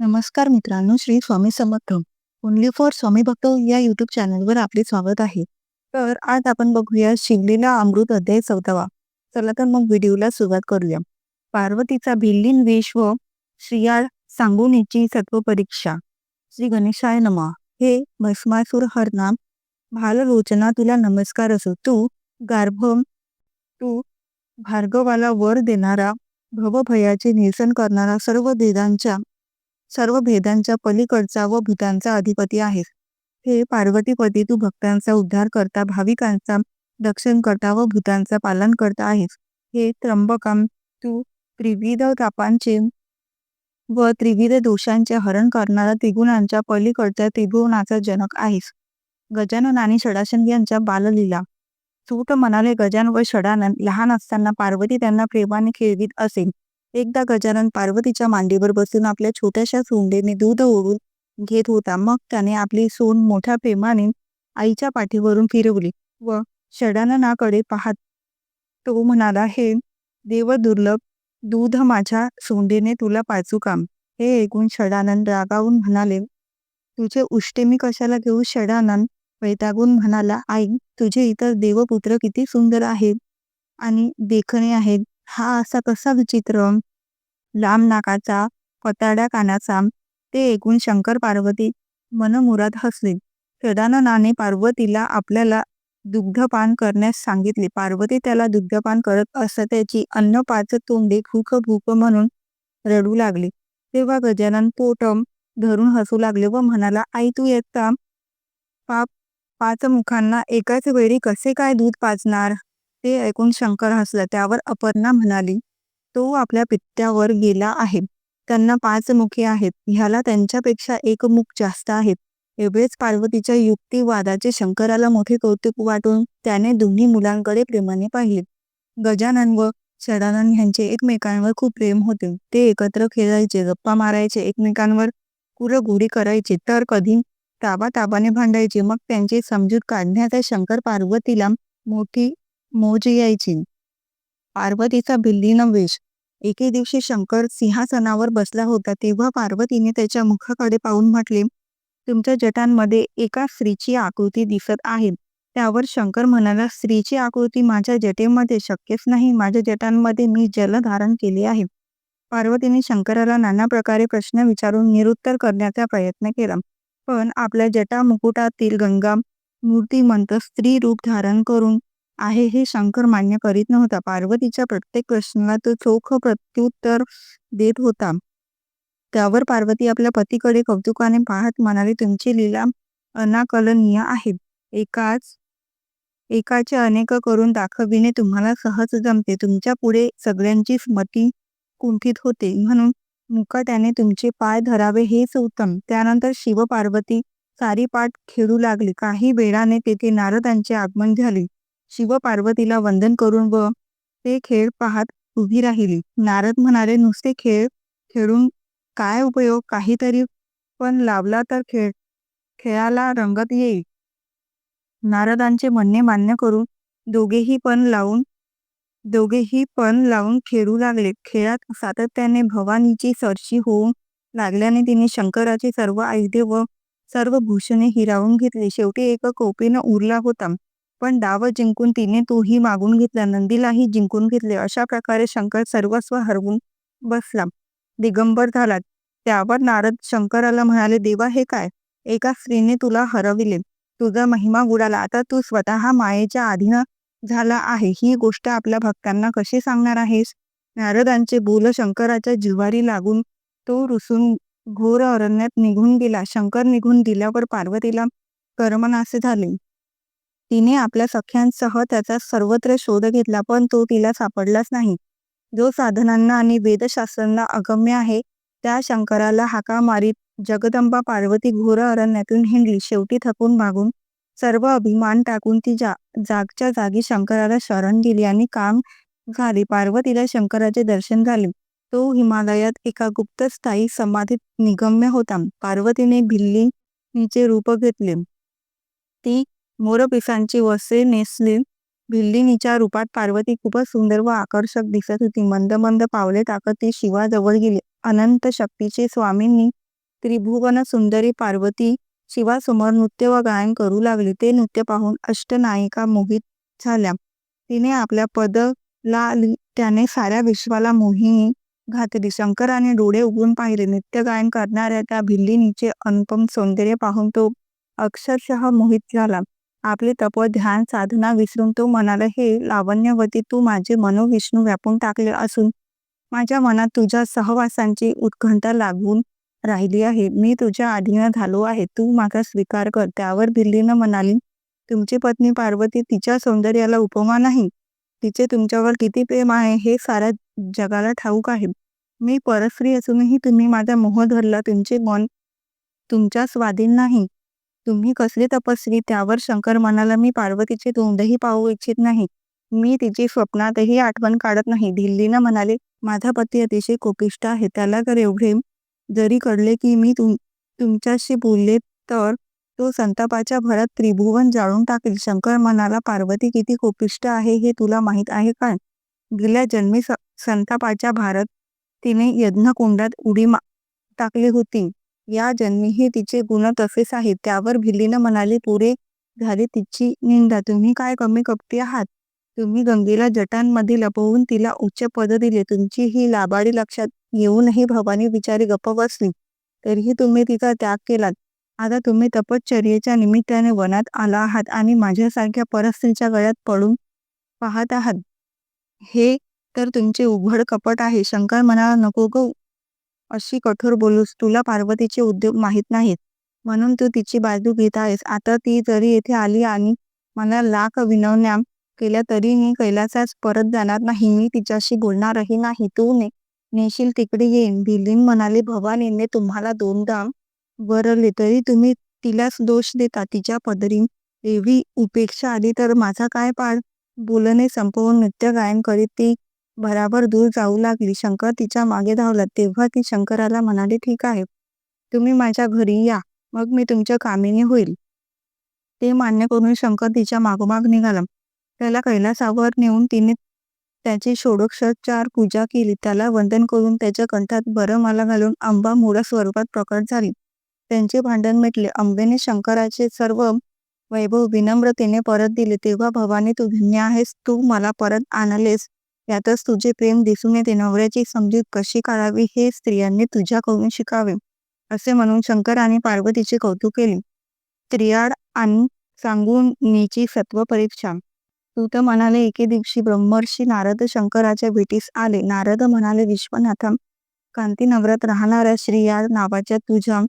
नमस्कार मित्रांनो Shri Swami Samarth. Only for Swami भक्त या युट्यूब चॅनलवर आपले स्वागत आहे. तर आज आपण बघूया शिवलीला अमृत अध्याय चौदावा. चला तर मग व्हिडिओला सुरुवात करूया. पार्वतीचा भिल्लीन वेश व श्रियाळ सांगुनीची सत्व परीक्षा. श्री गणेशाय नमा. हे भस्मासूर हरनाम. भाललोचना तुला नमस्कार असो. तू गार्भ तू भार्गवाला वर देणारा भवभयाचे निरसन करणारा सर्व देदांच्या सर्व भेदांच्या पलीकडचा व भूतांचा अधिपती आहेस. हे पार्वतीपती तू भक्तांचा उद्धार करता भाविकांचा रक्षण करता व भूतांचा पालन करता आहेस. हे त्र्यंबकम तू त्रिविध तापांचे व त्रिविध दोषांचे हरण करणारा त्रिगुणांच्या पलीकडच्या त्रिभुवनाचा जनक आहेस. गजानन आणि षडाशन यांच्या बाललीला. सूट म्हणाले गजान व षडानन लहान असताना पार्वती त्यांना प्रेमाने खेळवीत असेल एकदा गजानन पार्वतीच्या मांडीवर बसून आपल्या छोट्याशा सोंडेने दूध ओढून घेत होता. मग त्याने आपली सोंड मोठ्या प्रेमाने आईच्या पाठीवरून फिरवली व षडाननाकडे पाहत तो म्हणाला हे देव दुर्लभ दूध माझ्या सोंडेने तुला पाचू काम. हे ऐकून षडानंद रागावून म्हणाले तुझे उष्टे मी कशाला घेऊ? षडानंद वैतागून म्हणाला आई तुझे इतर देवपुत्र किती सुंदर आहेत आणि देखणे आहेत. हा असा कसा विचित्र लांब नाकाचा पताड्या कानाचा ते ऐकून शंकर पार्वती मनमुराद हसले. सदाननाने पार्वतीला आपल्याला दुग्धपान करण्यास सांगितले. पार्वती त्याला दुग्धपान करत असता त्याची अन्न पाच तोंडे भूक भूक म्हणून रडू लागली. तेव्हा गजानन पोटम धरून हसू लागले व म्हणाला आई तू येता? पाप पाच मुखांना एकाच वेळी कसे काय दूध पाजणार? ते ऐकून शंकर हसला. त्यावर अपर्णा म्हणाली तो आपल्या पित्त्यावर गेला आहे. त्यांना पाच मुखे आहेत. ह्याला त्यांच्यापेक्षा एक मुख जास्त आहेत. एवढेच पार्वतीच्या युक्तिवादाचे शंकराला मोठे कौतुक वाटून त्याने दोन्ही मुलांकडे प्रेमाने पाहिले. गजानन व षडानन ह्यांचे एकमेकांवर खूप प्रेम होते. ते एकत्र खेळायचे गप्पा मारायचे एकमेकांवर कुरघोडी करायचे तर कधी ताबा ताबाने भांडायचे. मग त्यांची समजूत काढण्याचा शंकर पार्वतीला मोठी मोज यायची पार्वतीचा भिल्लीन वेश एके दिवशी शंकर सिंहासनावर बसला होता तेव्हा पार्वतीने त्याच्या मुखाकडे पाहून म्हटले तुमच्या जटांमध्ये एका स्त्रीची आकृती दिसत आहे. त्यावर शंकर म्हणाला स्त्रीची आकृती माझ्या जटेमध्ये शक्यच नाही. माझ्या जटांमध्ये मी जल धारण केले आहे. पार्वतीने शंकराला नाना प्रकारे प्रश्न विचारून निरुत्तर करण्याचा प्रयत्न केला. पण आपल्या जटा मुकुटातील गंगा मूर्तिमंत स्त्री रूप धारण करून आहे हे शंकर मान्य करीत नव्हता. पार्वतीच्या प्रत्येक प्रश्नाला तो चोख प्रत्युत्तर देत होता. त्यावर पार्वती आपल्या पतीकडे कौतुकाने पाहत म्हणाली तुमची लीला अनाकलनीय आहे. एकाच एकाचे अनेक करून दाखविणे तुम्हाला सहज जमते. तुमच्यापुढे सगळ्यांची स्मती कुंठित होते. म्हणून मुकाट्याने तुमचे पाय धरावे हेच उत्तम. त्यानंतर शिव पार्वती सारी पाठ खेळू लागली. काही वेळाने तेथे नारदांचे आगमन झाले. शिव पार्वतीला वंदन करून व ते खेळ पाहत उभी राहिली. नारद म्हणाले नुसते खेळ? खेळून काय उपयोग? काहीतरी पण लावला तर खेळ खेळाला रंगत येईल. नारदांचे म्हणणे मान्य करून दोघेही पण लावून दोघेही पण लावून खेळू लागले. खेळात सातत्याने भवानीची सरशी होऊन लागल्याने तिने शंकराचे सर्व आयुधे व सर्व भूषणे हिरावून घेतली. शेवटी एक कोपीनं उरला होता. पण डाव जिंकून तिने तोही मागून घेतला नंदीलाही जिंकून घेतले अशा प्रकारे शंकर सर्वस्व हरवून बसला. दिगंबर झाला. त्यावर नारद शंकराला म्हणाले देवा हे काय? एका स्त्रीने तुला हरविले. तुझा महिमा गुडाला आता तू स्वतः मायेच्या अधीन झाला आहे. ही गोष्ट आपल्या भक्तांना कशी सांगणार आहेस? नारदांचे बोल शंकराच्या जिव्हारी लागून तो रुसून घोर अरण्यात निघून गेला. शंकर निघून दिल्यावर पार्वतीला कर्मनासे झाले. तिने आपल्या सख्यांसह त्याचा सर्वत्र शोध घेतला पण तो तिला सापडलाच नाही. जो साधनांना आणि वेदशास्त्रांना अगम्य आहे त्या शंकराला हाका मारीत जगदंबा पार्वती घोर अरण्यातून हिंडली. शेवटी थकून मागून सर्व अभिमान टाकून ती जा जागच्या जागी शंकराला शरण गेली आणि काम झाले. पार्वतीला शंकराचे दर्शन झाले. तो हिमालयात एका गुप्त स्थायी समाधीत निगम्य होता. पार्वतीने भिल्लीचे रूप घेतले. ती मोरपिसांची वस्त्रे नेसली भिल्लिनीच्या रूपात पार्वती खूपच सुंदर व आकर्षक दिसत होती. मंद मंद पावले टाकत ती शिवाजवळ गेली. अनंत शक्तीचे स्वामींनी त्रिभुवन सुंदरी पार्वती शिवासमोर नृत्य व गायन करू लागले. ते नृत्य पाहून अष्टनायिका मोहित झाल्या. तिने आपल्या पदला त्याने साऱ्या विश्वाला मोहिनी घातली. शंकराने डोळे उघडून पाहिले. नृत्य गायन करणाऱ्या त्या भिल्लिनीचे अनुपम सौंदर्य पाहून तो अक्षरशः मोहित झाला. आपले तप ध्यान साधना विसरून तो म्हणाला हे लावण्यवती तू माझे मनोविष्णू व्यापून टाकले असून माझ्या मनात तुझ्या सहवासांची उत्कंठा लागून राहिली आहे. मी तुझ्या आधीनं झालो आहे. तू माझा स्वीकार कर. त्यावर भिल्लीनं म्हणाली तुमची पत्नी पार्वती तिच्या सौंदर्याला उपमा नाही. तिचे तुमच्यावर किती प्रेम आहे हे साऱ्या जगाला ठाऊक आहे. मी परस्त्री असूनही तुम्ही माझा मोह धरला. तुमचे मन तुमच्या स्वाधीन नाही. तुम्ही कसली तपस्वी? त्यावर शंकर म्हणाला मी पार्वतीचे तोंडही पाहू इच्छित नाही. मी तिची स्वप्नातही आठवण काढत नाही. दिल्लीनं म्हणाले माझा पती अतिशय कोपिष्ट आहे. त्याला तर एवढे जरी कळले की मी तुम तुमच्याशी बोलले तर तो संतापाच्या भरात त्रिभुवन जाळून टाकेल. शंकर म्हणाला पार्वती किती कोपिष्ट आहे हे तुला माहीत आहे का गेल्या जन्मी संतापाच्या भारत तिने यज्ञकुंडात उडी मा टाकली होती. या जन्मीही तिचे गुण तसेच आहेत. त्यावर भिल्लीनं म्हणाले पुरे झाली तिची निंदा. तुम्ही काय कमी कपटी आहात? तुम्ही गंगेला जटांमध्ये लपवून तिला उच्च पद दिले. तुमची ही लाबाडी लक्षात येऊनही भवानी बिचारी गप्प बसली. तरीही तुम्ही तिचा त्याग केलात. आता तुम्ही तपश्चर्येच्या निमित्ताने वनात आला आहात आणि माझ्यासारख्या परस्त्रीच्या गळ्यात पडून पाहत आहात. हे तर तुमचे उघड कपट आहे. शंकर म्हणाला नको ग अशी कठोर बोलूस तुला पार्वतीचे उद्योग माहीत नाहीत. म्हणून तू तिची बाजू घेत आहेस. आता ती जरी येथे आली आणि मला लाख विनवण्या केल्या तरी मी कैलासाच परत जाणार नाही. मी तिच्याशी बोलणारही नाही. तू ने नेशील तिकडे येईन. भिलीन म्हणाले भवानीने तुम्हाला दोनदा वरले तरी तुम्ही तिलाच दोष देता. तिच्या पदरी एवढी उपेक्षा आली तर माझा काय पाड बोलणे संपवून नृत्य गायन करीत ती भराभर दूर जाऊ लागली. शंकर तिच्यामागे धावला. तेव्हा ती शंकराला म्हणाली ठीक आहे. तुम्ही माझ्या घरी या. मग मी तुमच्या कामिनी होईल. ते मान्य करून शंकर तिच्या मागोमाग निघाला. त्याला कैलासावर नेऊन तिने त्याची षोडक्षोपचार पूजा केली. त्याला वंदन करून त्याच्या कंठात बरमाला घालून अंबा मोडा स्वरूपात प्रकट झाली. त्यांचे भांडण मिटले. अंबेने शंकराचे सर्व वैभव विनम्रतेने परत दिले. तेव्हा भवानी तू धन्य आहेस. तू मला परत आणलेस. यातच तुझे प्रेम दिसून येते. नवऱ्याची समजूत कशी काढावी हे स्त्रियांनी तुझ्याकडून शिकावे असे म्हणून शंकर आणि पार्वतीचे कौतुक केले. स्त्रियाड आणि सांगून नीची सत्व परीक्षा. तू तर म्हणाले एके दिवशी ब्रह्मर्षी नारद शंकराच्या भेटीस आले. नारद म्हणाले विश्वनाथम कांती नगरात राहणाऱ्या श्रीयाड नावाच्या तुझ्या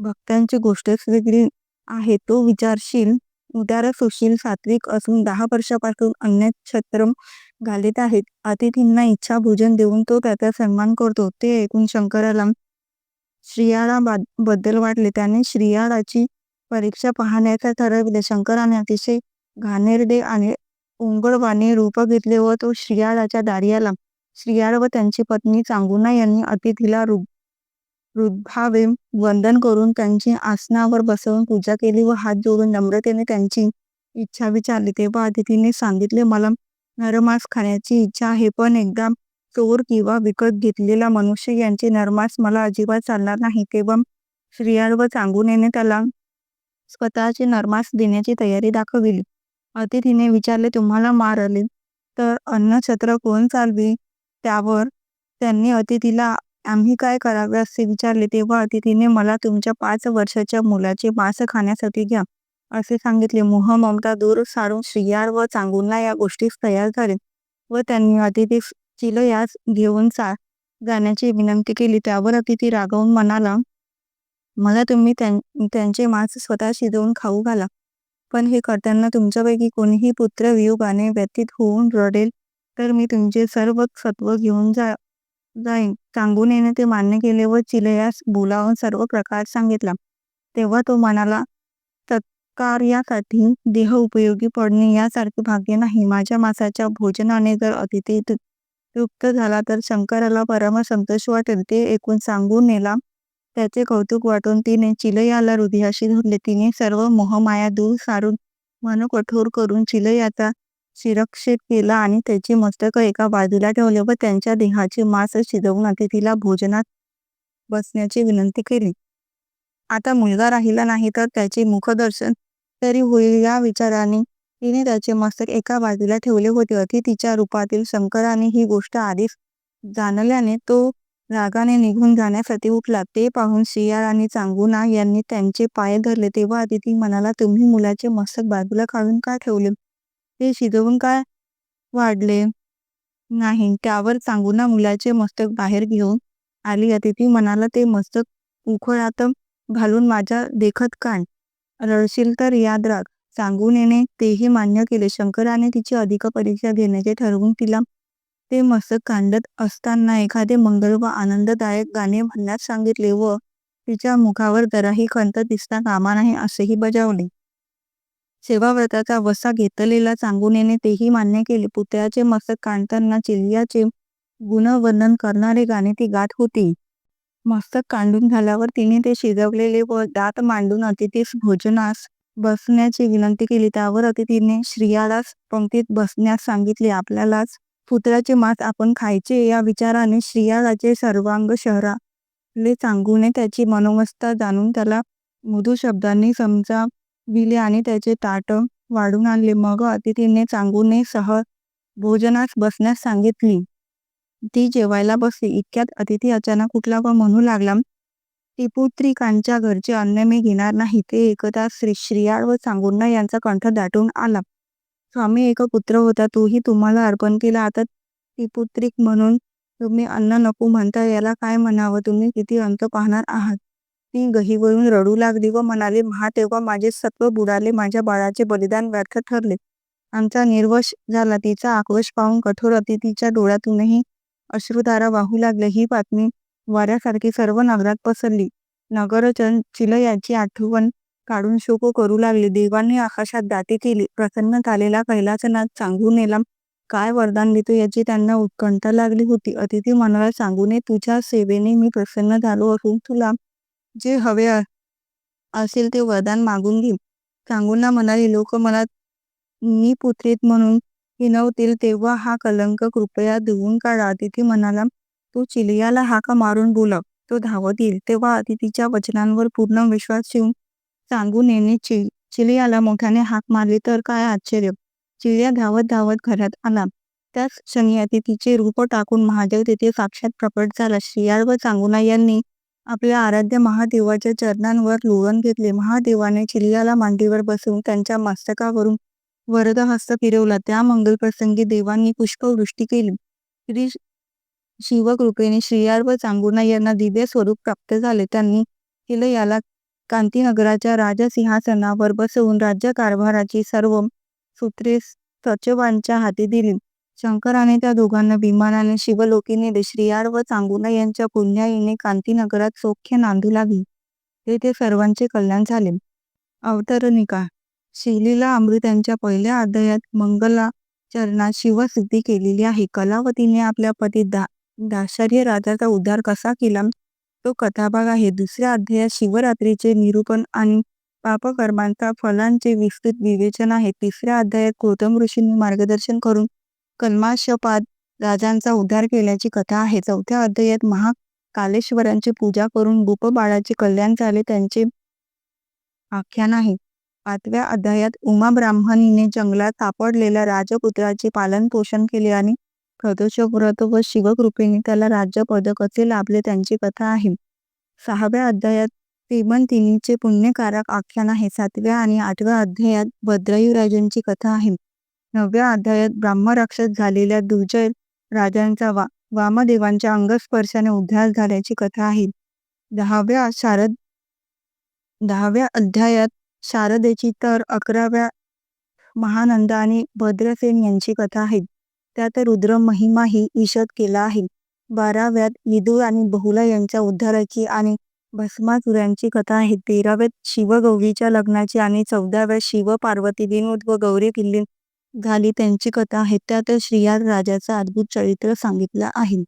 भक्तांची गोष्टच वेगळी आहे. तो विचारशील उदार सुशील सात्विक असून दहा वर्षापासून अन्य छत्र घालीत आहेत. अतिथींना इच्छा भोजन देऊन तो त्याचा सन्मान करतो. ते ऐकून शंकराला श्रियाळा बद्दल वाटले. त्याने श्रियाळाची परीक्षा पाहण्याचा ठरविले. शंकराने अतिशय घाणेरडे आणि ओंगळवाने रूप घेतले व तो श्रियाळाच्या दारी आला श्रियाळ व त्यांची पत्नी चांगुना यांनी अतिथीला रुद्भावे वंदन करून त्यांची आसनावर बसवून पूजा केली व हात जोडून नम्रतेने त्यांची इच्छा विचारली. तेव्हा अतिथीने सांगितले मला नरमास खाण्याची इच्छा आहे पण एकदा चोर किंवा विकत घेतलेला मनुष्य यांचे नरमास मला अजिबात चालणार नाही. तेव्हा श्रियाळ व चांगुनेने त्याला स्वतःचे नरमास देण्याची तयारी दाखविली. अतिथीने विचारले तुम्हाला मारले तर अन्नछत्र कोण चालवी? त्यावर त्यांनी अतिथीला आम्ही काय करावे असे विचारले तेव्हा अतिथीने मला तुमच्या पाच वर्षाच्या मुलाचे मांस खाण्यासाठी घ्या असे सांगितले. मोह ममता दूर सारून श्रियार व चांगुलना या गोष्टीस तयार झाले व त्यांनी अतिथी चिल यास घेऊन चा जाण्याची विनंती केली. त्यावर अतिथी रागवून म्हणाला मला तुम्ही त्यांचे मांस स्वतः शिजवून खाऊ घाला पण हे करताना तुमच्यापैकी कोणीही पुत्र वियोगाने व्यतीत होऊन रडेल तर मी तुमचे सर्व सत्व घेऊन जा जाईन. सांगून येणे ते मान्य केले व चिलयास बोलावून सर्व प्रकार सांगितला. तेव्हा तो म्हणाला तत्कार्यासाठी देह उपयोगी पडणे यासारखे भाग्य नाही. माझ्या मासाच्या भोजनाने जर अतिथी तृप्त झाला तर शंकराला परम संतोष वाटेल. ते ऐकून सांगून नेला. त्याचे कौतुक वाटून तिने चिलयाला हृदयाशी धरले. तिने सर्व मोहमाया दूर सारून मन कठोर करून चिलयाचा शिरक्षेप केला आणि त्याची मस्तक एका बाजूला ठेवले व त्यांच्या देहाचे मांस शिजवून अतिथीला भोजनात बसण्याची विनंती केली. आता मुलगा राहिला नाही तर त्याचे मुखदर्शन तरी होईल या विचाराने तिने त्याचे मस्तक एका बाजूला ठेवले होते. अतिथीच्या रूपातील शंकराने ही गोष्ट आधीच जाणल्याने तो रागाने निघून जाण्यासाठी उठला. ते पाहून शियार आणि चांगुना यांनी त्यांचे पाय धरले तेव्हा अतिथी म्हणाला तुम्ही मुलाचे मस्तक बाजूला काढून का ठेवले? ते शिजवून काय वाढले? नाही त्यावर चांगुना मुलाचे मस्तक बाहेर घेऊन आली अतिथी म्हणाला ते मस्तक उखळात घालून माझ्या देखत काढ. रडशील तर याद राख. सांगूनेने तेही मान्य केले. शंकराने तिची अधिक परीक्षा घेण्याचे ठरवून तिला ते मस्तक कांडत असताना एखादे मंगल व आनंददायक गाणे म्हणण्यास सांगितले व तिच्या मुखावर जराही खंत दिसता कामा नाही असेही बजावले. सेवाव्रताचा वसा घेतलेला चांगुनेने तेही मान्य केले. पुतळ्याचे मस्तक काढताना चिलियाचे गुणवर्णन करणारे गाणे ती गात होती. मस्तक काढून झाल्यावर तिने ते शिजवलेले व दात मांडून अतिथीस भोजनास बसण्याची विनंती केली. त्यावर अतिथीने श्रियालाच पंक्तीत बसण्यास सांगितले आपल्यालाच पुतळ्याचे मांस आपण खायचे या विचाराने श्रियालाचे सर्वांग शहराले चांगूने त्याची मनोवस्था जाणून त्याला मृदू शब्दांनी विले आणि त्याचे ताट वाढून आणले. मग अतिथीने चांगूने सह भोजनास बसण्यास सांगितली. ती जेवायला बसली. इतक्यात अतिथी अचानक उठला व म्हणू लागला टिपुत्रिकांच्या घरचे अन्न मी घेणार नाही. ते एकदा श्री श्रियाळ व चांगुंना यांचा कंठ दाटून आला. स्वामी एक पुत्र होता. तोही तुम्हाला अर्पण केला. आता टिपुत्रिक म्हणून तुम्ही अन्न नको म्हणता. याला काय म्हणावं? तुम्ही किती अंत पाहणार आहात? ती गहीवरून रडू लागली व म्हणाली महा तेव्हा माझे सत्व बुडाले माझ्या बाळाचे बलिदान व्यर्थ ठरले. आमचा निर्वश झाला तिचा आक्रोश पाहून कठोर अतिथीच्या डोळ्यातूनही अश्रुधारा वाहू लागल्या. ही बातमी वाऱ्यासारखी सर्व नगरात पसरली. नगरचन चिलयाची आठवण काढून शोक करू लागले. देवांनी आकाशात दाती केली. प्रसन्न झालेला कैलासनाथ सांगून नेला काय वरदान देतो याची त्यांना उत्कंठा लागली होती. अतिथी मनाला सांगूने तुझ्या सेवेने मी प्रसन्न झालो असून तुला जे हवे असेल ते वरदान मागून घे सांगूना म्हणाले लोक मला मी पुत्रीत म्हणून हिनवतील तेव्हा हा कलंक कृपया धुवून काढा. अतिथी म्हणाला तू चिलियाला हाका मारून बोलव तो धावत येईल. तेव्हा अतिथीच्या वचनांवर पूर्ण विश्वास ठेवून सांगून येणे चिलियाला मोठ्याने हाक मारली. तर काय आश्चर्य! चिलिया धावत धावत घरात आला. त्याच क्षणी अतिथीचे रूप टाकून महादेव तेथे साक्षात प्रकट झाला. श्रियाळ व चांगुना यांनी आपल्या आराध्य महादेवाच्या चरणांवर लोळण घेतले. महादेवाने चिलियाला मांडीवर बसवून त्यांच्या मस्तकावरून वरदहस्त फिरवला. त्या मंगल प्रसंगी देवांनी पुष्पवृष्टी केली. श्री शिवकृपेने श्रीयार व चांगुना यांना दिव्य स्वरूप प्राप्त झाले. त्यांनी याला कांतीनगराच्या राजसिंहासनावर बसवून राज्यकारभाराची सर्व सूत्रे सचिवांच्या हाती दिली. शंकराने त्या दोघांना विमानाने शिवलोकीने नेले व चांगुना यांच्या पुण्याईने कांतीनगरात सौख्य नांदू लागली तेथे सर्वांचे कल्याण झाले. अवतरणिका. शिलीला अमृत यांच्या पहिल्या अध्यायात मंगला चरणात शिवसिद्धी केलेली आहे. कलावतीने आपल्या पती दा दाशर्य राजाचा उद्धार कसा केला? तो कथाभाग आहे. दुसऱ्या अध्यायात शिवरात्रीचे निरूपण आणि पापकर्मांचा फलांचे विस्तृत विवेचन आहे. तिसऱ्या अध्यायात गौतम ऋषींनी मार्गदर्शन करून कल्माशपाद राजांचा उद्धार केल्याची कथा आहे. चौथ्या अध्यायात महाकालेश्वरांची पूजा करून गोप बाळाचे कल्याण झाले त्यांचे आख्यान आहे. पाचव्या अध्यायात उमा ब्राह्मणीने जंगलात सापडलेल्या राजपुत्राचे पालन पोषण केले आणि प्रदोष व्रत व शिवकृपेने त्याला राज्यपद कसे लाभले त्यांची कथा आहे. सहाव्या अध्यायात श्रीमंतिनीचे पुण्यकारक आख्यान आहे. सातव्या आणि आठव्या अध्यायात भद्रायुराजांची कथा आहे. नवव्या अध्यायात ब्राह्मराक्षस झालेल्या दुर्जय राजांचा वा वामदेवांच्या अंगस्पर्शाने उद्धार झाल्याची कथा आहे. दहाव्या शारद दहाव्या अध्यायात शारदेची तर अकराव्या महानंद आणि भद्रसेन यांची कथा आहे. त्यात रुद्र महिमाही ईषद केला आहे. बाराव्यात विदुर आणि बहुला यांच्या उद्धाराची आणि भस्मासुरांची कथा आहे. तेराव्यात शिवगौरीच्या लग्नाची आणि चौदाव्यात शिव पार्वती विनोद व गौरी किल्ली झाली त्यांची कथा आहे त्यात श्रीयाद राजाचा अद्भुत चरित्र सांगितलं आहे.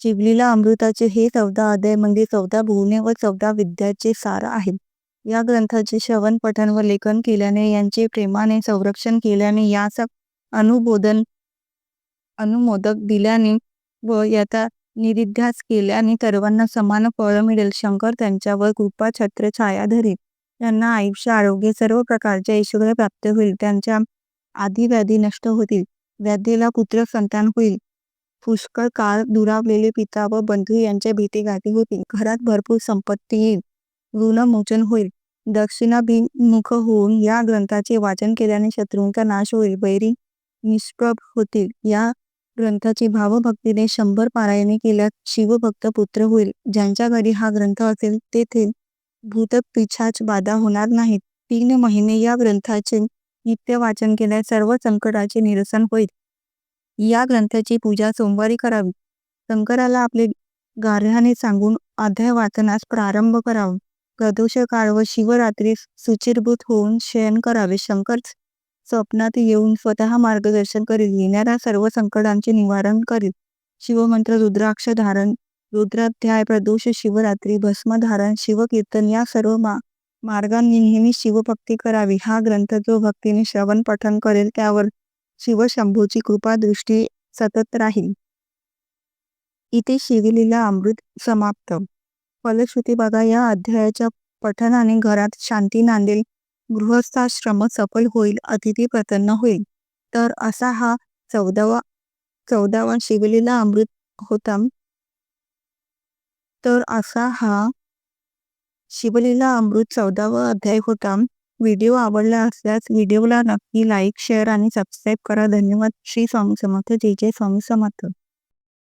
चिवलीला अमृताचे हे चौदा अध्याय म्हणजे चौदा भुवने व चौदा विद्याचे सार आहे या ग्रंथाचे श्रवण पठण व लेखन केल्याने यांचे प्रेमाने संरक्षण केल्याने याचा अनुबोधन अनुमोदक दिल्याने व याचा निरिध्यास केल्याने सर्वांना समान फळ मिळेल. शंकर त्यांच्यावर कृपा छत्र छाया धरेल त्यांना आयुष्य आरोग्य सर्व प्रकारच्या ऐश्वर प्राप्त होईल. त्यांच्या आधी व्याधी नष्ट होतील. व्याधीला पुत्र संतान होईल. पुष्कळ काळ दुरावलेले पिता व बंधू यांच्या भीतीगाठी होतील. घरात भरपूर संपत्ती येईल. ऋणमोचन होईल. दक्षिणाभिमुख होऊन या ग्रंथाचे वाचन केल्याने शत्रूंचा नाश होईल. वैरी निष्प्रभ होतील. या ग्रंथाची भावभक्तीने शंभर पारायणे केल्यास शिवभक्त पुत्र होईल. ज्यांच्या घरी हा ग्रंथ असेल तेथे भूतपिछाच बाधा होणार नाहीत. तीन महिने या ग्रंथाचे नित्य वाचन केल्यास सर्व संकटाचे निरसन होईल. या ग्रंथाची पूजा सोमवारी करावी. शंकराला आपले गार्ह्याने सांगून अध्याय वाचनास प्रारंभ करावा. प्रदोष काळ व शिवरात्री सुचिरभूत होऊन शयन करावे. शंकर स्वप्नात येऊन स्वतः मार्गदर्शन करील येणाऱ्या सर्व संकटांचे निवारण करील शिवमंत्र रुद्राक्ष धारण रुद्राध्याय प्रदोष शिवरात्री भस्मधारण शिवकीर्तन या सर्व मा मार्गांनी नेहमी शिवभक्ती करावी. हा ग्रंथ जो भक्तीने श्रवण पठन करेल त्यावर शिवशंभूची कृपा दृष्टी सतत राहील. इथे शिवलीला अमृत समाप्त. फलश्रुती बघा या अध्यायाच्या पठनाने घरात शांती नांदेल. गृहस्थाश्रम सफल होईल अतिथी प्रसन्न होईल. तर असा हा चौदावा चौदावा शिवलीला अमृत होता तर असा हा शिवलीला अमृत चौदावा अध्याय होता. व्हिडिओ आवडला असल्यास व्हिडिओला नक्की लाईक शेअर आणि सबस्क्राईब करा. धन्यवाद. श्री स्वामी समर्थ. जय जय स्वामी समर्थ.